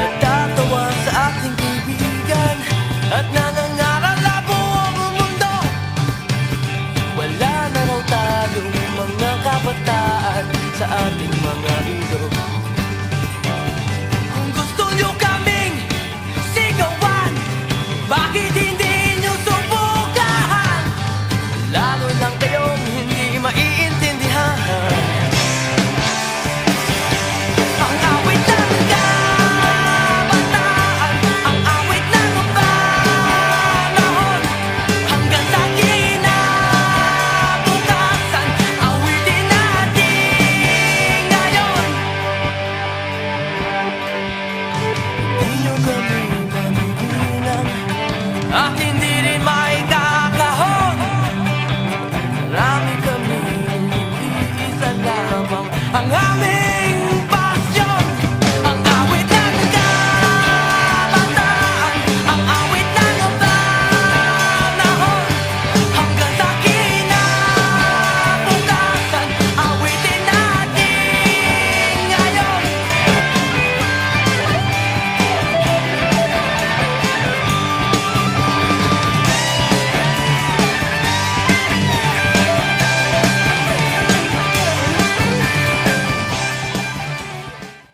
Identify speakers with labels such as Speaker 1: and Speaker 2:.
Speaker 1: Natatawa sa aking kaibigan At nangangaralabo ang mundo. Wala na raw tayong mga kabataan Sa ating at hindi rin maikakahon. Marami kami, isa lamang ang aming